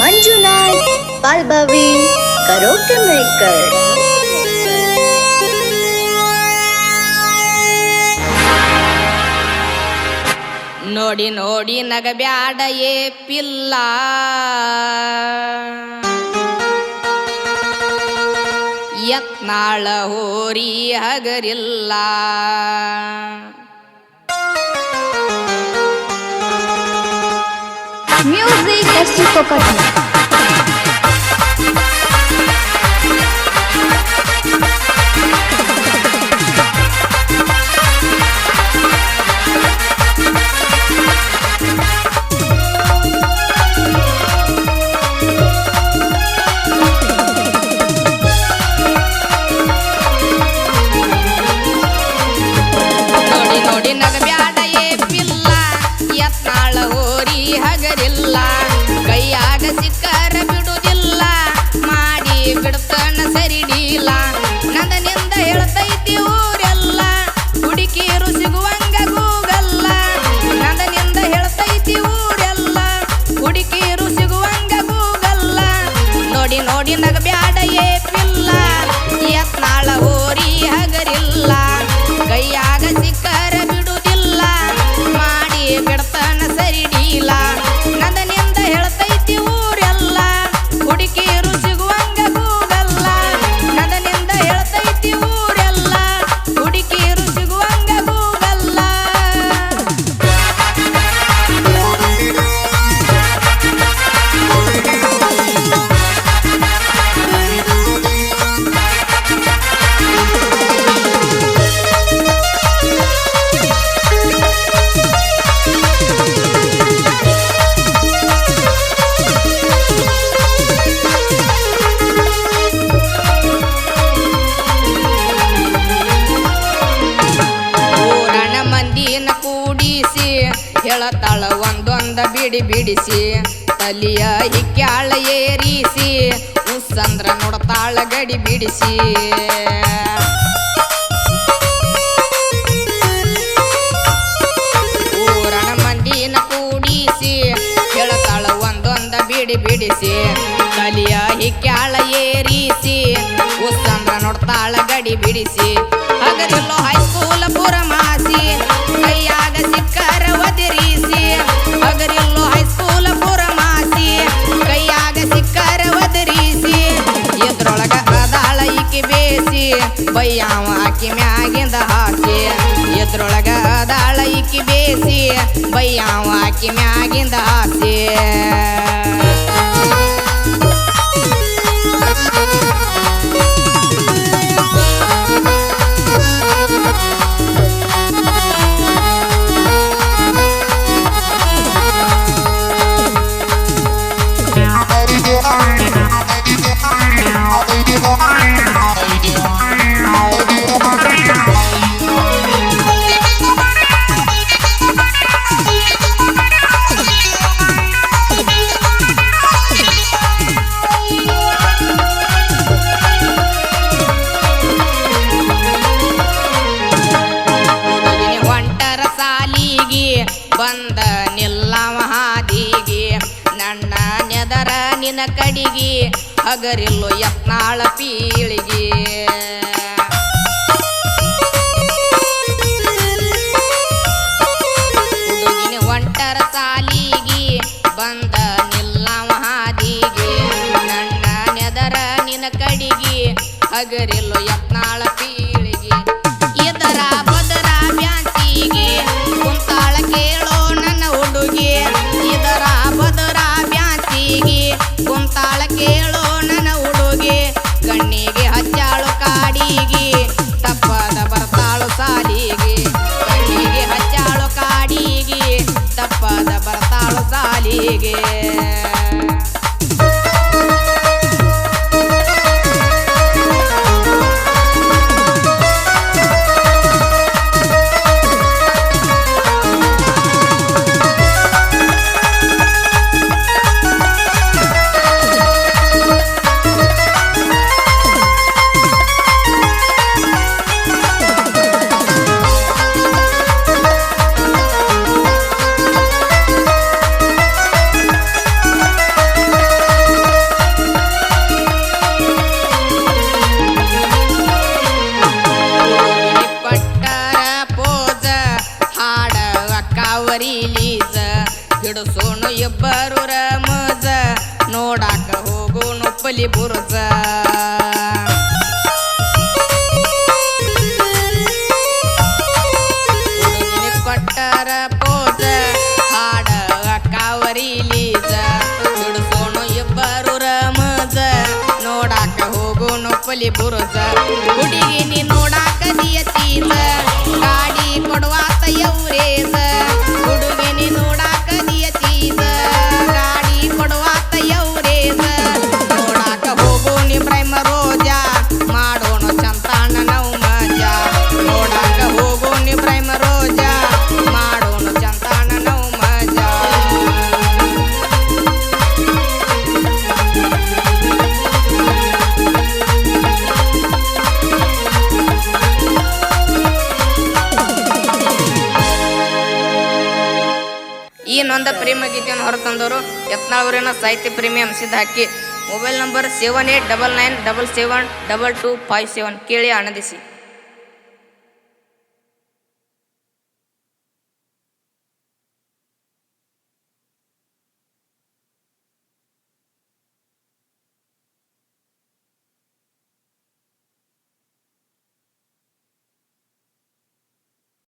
Manjunath ಬಾಲ್ಭವಿ karaoke maker. ನೋಡಿ ನೋಡಿ ನಗಬ್ಯಾಡ ಏ ಪಿಲ್ಲ. ಯತ್ನಾಳ ಹೋರಿ ಹಗರಿಲ್ಲ. Music FC Coca-Cola. ಹೇಳತಾಳ ಒಂದೊಂದ ಬಿಡಿ ಬಿಡಿಸಿ, ತಲಿಯ ಹಿಕ್ಕ್ಯಾಳ ಏರಿಸಿ, ಉಸ್ಸಂದ್ರ ನೋಡತಾಳ ಗಡಿ ಬಿಡಿಸಿ. ಊರಣ ಮಂದಿನ ಕೂಡಿಸಿ ಹೇಳತಾಳ ಒಂದೊಂದ ಬಿಡಿ ಬಿಡಿಸಿ, ತಲಿಯ ಹಿಕ್ಕ್ಯಾಳ ಏರಿಸಿ, ಉಸ್ಸಂದ್ರ ನೋಡ್ತಾಳ ಗಡಿ ಬಿಡಿಸಿ. ಹಗರಿಲ್ಲೋ ಹೈಸ್ಕೂಲ್ ಪುರಮಾಸಿ ಈಕಿ ಬೇಸಿ ಬಯ್ಯಾವ ಆಕಿ ಮ್ಯಾಗಿಂದ ಹಾಸಿ ನಿನ ಕಡಿಗೆ ಹಗರಿಲ್ಲೋ ಯತ್ನಾಳ ಪೀಳಿಗೆ. ಹೊಂಟರ ಸಾಲಿಗೆ, ಬಂದ ನಿಲ್ಲ ಹಾದಿಗೆ ನನ್ನ ನೆದರ ನಿನ ಕಡಿಗೆ ಹಗರಿಲ್ಲು ಹಿಡಿಸೋಣ ಇಬ್ಬರು ರಮಜ. ನೋಡಾಕ ಹೋಗು ಪಲಿ ಬುರ್ಜ. ಕೊಟ್ಟಾರ ಪೋಜ. ಹಾಡ ಕಾವರಿಲೀಜ ಹಿಡಿಸೋಣ ಇಬ್ಬರು ರಮಜ. ನೋಡಾಕ ಹೋಗು ಪಲಿ ಬುರ್ಜ. ಹುಡುಗಿ ನೀ ನೊಂದ ಪ್ರೇಮ ಗೀತೆಯನ್ನು ಹೊರತಂದವರು ಯತ್ನಾಳವರಿನ ಸಾಹಿತ್ಯ ಪ್ರೇಮಿ ಅಂಶದ ಹಾಕಿ mobile number seven eight double nine double seven double two five seven ಕೇಳಿ ಆನಂದಿಸಿ.